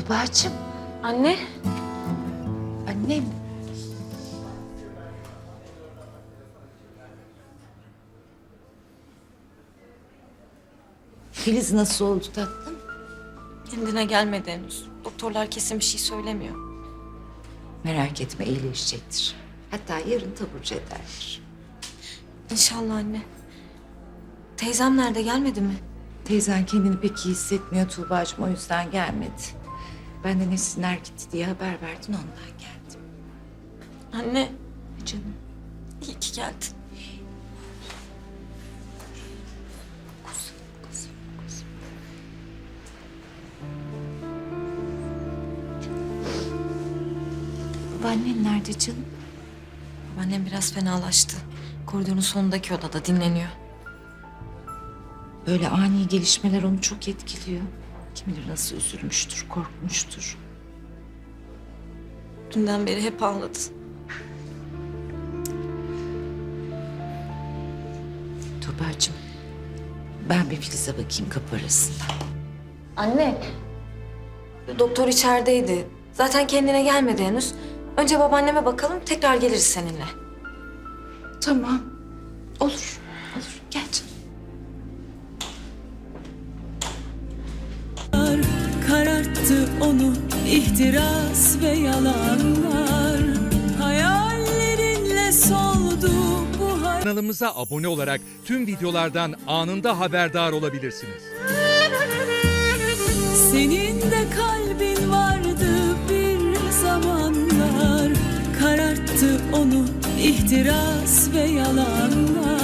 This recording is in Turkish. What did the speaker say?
Tuğba'cığım. Anne. Annem. Filiz nasıl oldu tatlım? Kendine gelmedi henüz. Doktorlar kesin bir şey söylemiyor. Merak etme iyileşecektir. Hatta yarın taburcu ederler. İnşallah anne. Teyzem nerede gelmedi mi? Teyzen kendini pek iyi hissetmiyor Tuğba'cığım o yüzden gelmedi. Ben de Nesinler gitti diye haber verdin ondan geldim. Anne Canım. iyi ki geldin. Kuzum, kuzum, kuzum. Babaannen nerede canım? Annem biraz fenalaştı. Koridorun sonundaki odada dinleniyor. Böyle ani gelişmeler onu çok etkiliyor. Kim bilir nasıl üzülmüştür, korkmuştur. Dünden beri hep ağladı. Tuğba'cığım, ben bir Filiz'e bakayım kapı arasında. Anne. Doktor içerideydi. Zaten kendine gelmedi henüz. Önce babaanneme bakalım tekrar geliriz seninle. Tamam, Kararttı onu ihtiras ve yalanlar. Hayallerinle soldu bu hayat Kanalımıza abone olarak tüm videolardan anında haberdar olabilirsiniz. Senin de kalbin vardı bir zamanlar. Kararttı onu ihtiras ve yalanlar